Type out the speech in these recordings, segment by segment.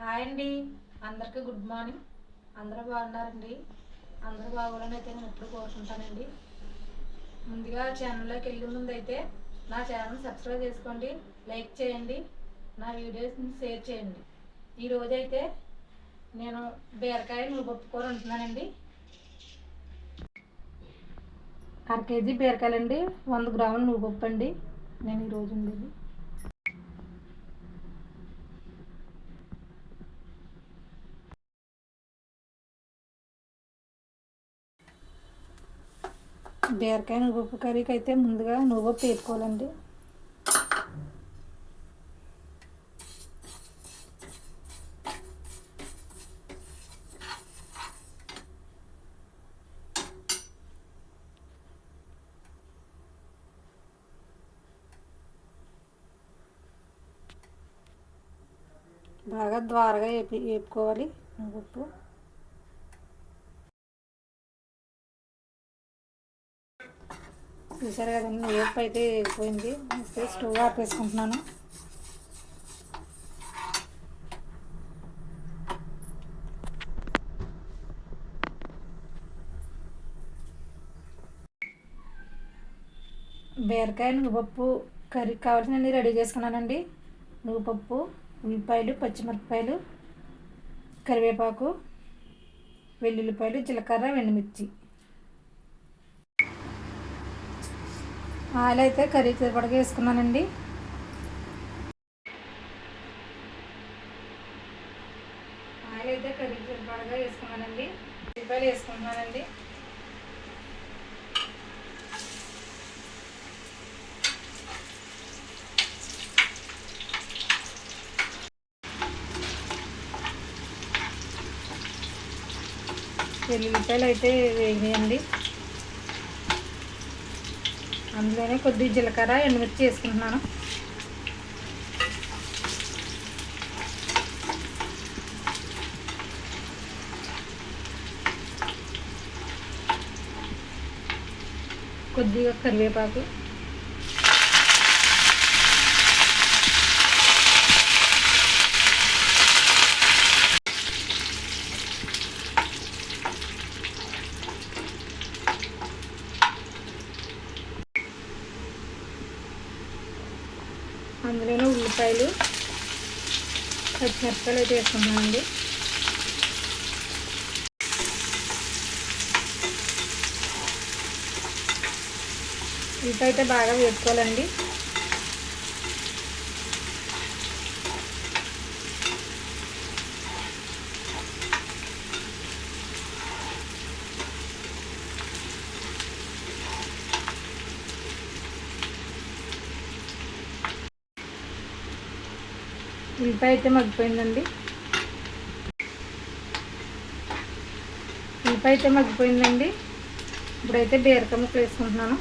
Hi అండి. అందరికీ good morning. అందరూ బాగున్నారండి? అందరూ బాగోవాలని అయితే నేను ఎప్పుడు కోరుకుంటానండి ముందుగా ఛానల్లోకి వెళ్ళే ముందు అయితే నా ఛానల్ సబ్స్క్రైబ్ చేసుకోండి లైక్ చేయండి నా వీడియోస్ని షేర్ చేయండి. ఈరోజు అయితే నేను బీరకాయ నువ్వు కూర ఉంటున్నానండి అర కేజీ బీరకాయలండి. వంద గ్రాములు నువ్వు అండి నేను ఈరోజు ఉండేది బీరకాయ నువ్వు కర్రీకి అయితే ముందుగా నువ్వు పేర్కోవాలండి బాగా ద్వారగా వేపి వేపుకోవాలి నువ్వు చూసారు కదండి వేపు అయితే పోయింది స్టవ్ ఆపేసుకుంటున్నాను. బీరకాయ నువ్వుపప్పు కర్రీకి కావాల్సినవి రెడీ చేసుకున్నానండి. నువ్వుపప్పు ఉల్లిపాయలు పచ్చిమిరపకాయలు కరివేపాకు వెల్లుల్లిపాయలు జీలకర్ర వెండిమిర్చి. ఆయిల్ అయితే కర్రీ సరిపడగా వేసుకున్నానండి. ఆయిల్ అయితే కర్రీ సరిపడగా వేసుకున్నానండి. ఉల్లిపాయలు వేసుకుంటున్నానండి. వెల్లుల్లిపాయలు అయితే వేగినాయండి. అందులోనే కొద్దిగా జీలకర్ర ఎండుమిర్చి వేసుకుంటున్నాను కొద్దిగా కరివేపాకు. అందులోనే ఉల్లిపాయలు పచ్చిమిరపకాయలు అయితే వేసుకున్నామండి ఉల్లిపాయ అయితే బాగా వేసుకోవాలండి ఉల్లిపాయ అయితే మగ్గిపోయిందండి. ఉల్లిపాయ అయితే మగ్గిపోయిందండి. ఇప్పుడైతే బీరకాయ ముక్కలు వేసుకుంటున్నాను.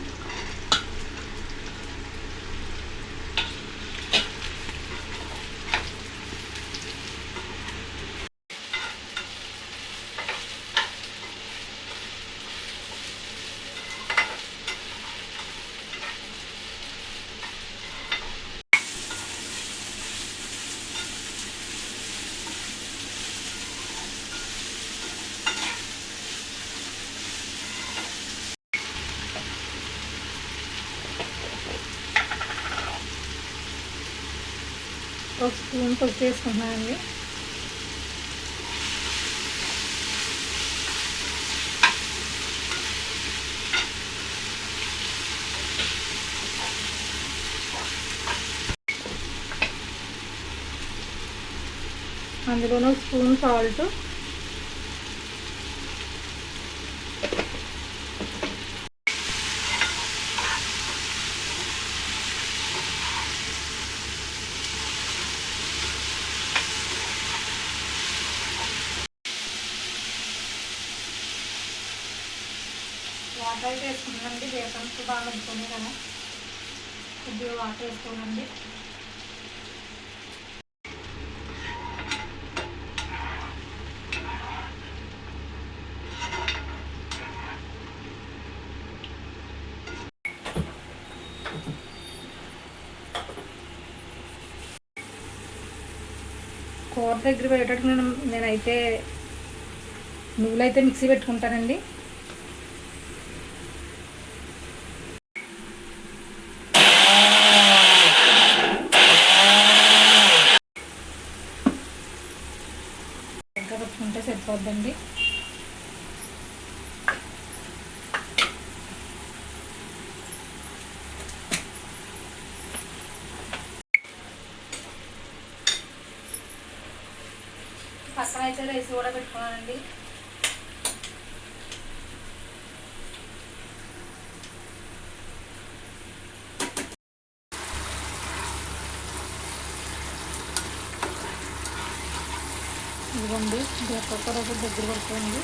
ఒక స్పూన్ పసుపు వేసుకుంటున్నానండి అందులోనే ఒక స్పూన్ సాల్ట్ వాటర్ అయితే వేసుకున్నానండి వేపంతో బాగా వండుకునే కదా. కొద్దిగా వాటర్ వేసుకోనండి కూర దగ్గర పెట్టేటట్టు నేను నేనైతే నువ్వులైతే మిక్సీ పెట్టుకుంటానండి. సరిపోద్దండి. పక్కన అయితే రైస్ కూడా పెట్టుకున్నానండి. ఇదిగోండి బీరకాయ కూడా ఇప్పుడు దగ్గర పడుతుంది.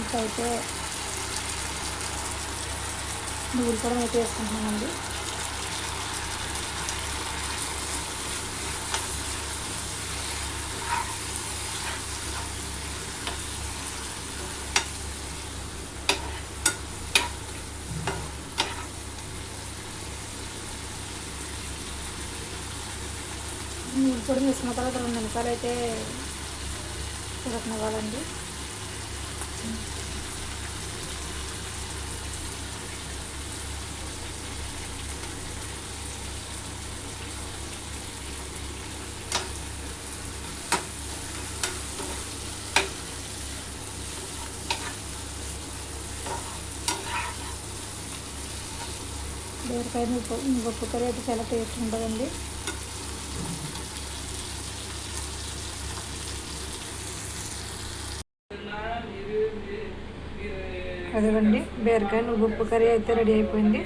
ఇప్పుడైతే నువ్వులు కూడా అయితే వేసుకుంటున్నామండి పొడి వేసుకున్న తర్వాత రెండు నిమిషాలు అయితే ఉడకనివ్వాలండి బీరకాయ ముప్పు ముప్పు కర్రీ అయితే చాలా టేస్ట్ ఉంటుందండి. అదిగోండి బీరకాయ నువ్వు ఉప్పు కర్రీ అయితే రెడీ అయిపోయింది.